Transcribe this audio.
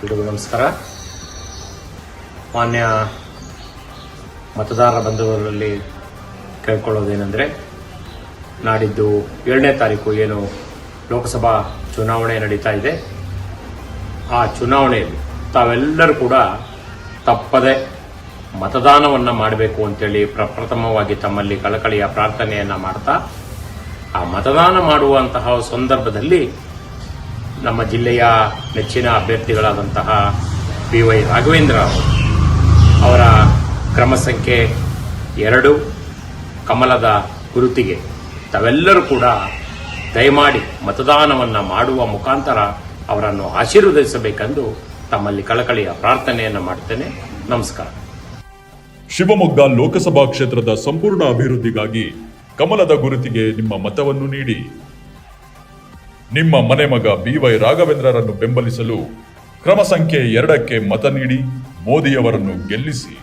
ಎಲ್ರಿಗೂ ನಮಸ್ಕಾರ. ಮಾನ್ಯ ಮತದಾರರ ಬಂಧುಗಳಲ್ಲಿ ಕೇಳ್ಕೊಳ್ಳೋದೇನೆಂದರೆ, ನಾಡಿದ್ದು ಏಳನೇ ತಾರೀಕು ಏನು ಲೋಕಸಭಾ ಚುನಾವಣೆ ನಡೀತಾ ಇದೆ. ಆ ಚುನಾವಣೆಯಲ್ಲಿ ತಾವೆಲ್ಲರೂ ಕೂಡ ತಪ್ಪದೆ ಮತದಾನವನ್ನು ಮಾಡಬೇಕು ಅಂತೇಳಿ ಪ್ರಪ್ರಥಮವಾಗಿ ತಮ್ಮಲ್ಲಿ ಕಳಕಳಿಯ ಪ್ರಾರ್ಥನೆಯನ್ನು ಮಾಡ್ತಾ, ಆ ಮತದಾನ ಮಾಡುವಂತಹ ಸಂದರ್ಭದಲ್ಲಿ ನಮ್ಮ ಜಿಲ್ಲೆಯ ನೆಚ್ಚಿನ ಅಭ್ಯರ್ಥಿಗಳಾದಂತಹ ಪಿ ವೈ ರಾಘವೇಂದ್ರ ಅವರ ಕ್ರಮ ಸಂಖ್ಯೆ ಎರಡು, ಕಮಲದ ಗುರುತಿಗೆ ತಾವೆಲ್ಲರೂ ಕೂಡ ದಯಮಾಡಿ ಮತದಾನವನ್ನು ಮಾಡುವ ಮುಖಾಂತರ ಅವರನ್ನು ಆಶೀರ್ವದಿಸಬೇಕೆಂದು ತಮ್ಮಲ್ಲಿ ಕಳಕಳಿಯ ಪ್ರಾರ್ಥನೆಯನ್ನು ಮಾಡ್ತೇನೆ. ನಮಸ್ಕಾರ. ಶಿವಮೊಗ್ಗ ಲೋಕಸಭಾ ಕ್ಷೇತ್ರದ ಸಂಪೂರ್ಣ ಅಭಿವೃದ್ಧಿಗಾಗಿ ಕಮಲದ ಗುರುತಿಗೆ ನಿಮ್ಮ ಮತವನ್ನು ನೀಡಿ. ನಿಮ್ಮ ಮನೆ ಮಗ ಬಿ ವೈ ರಾಘವೇಂದ್ರರನ್ನು ಬೆಂಬಲಿಸಲು ಕ್ರಮ ಸಂಖ್ಯೆ ಎರಡಕ್ಕೆ ಮತ ನೀಡಿ ಮೋದಿಯವರನ್ನು ಗೆಲ್ಲಿಸಿ.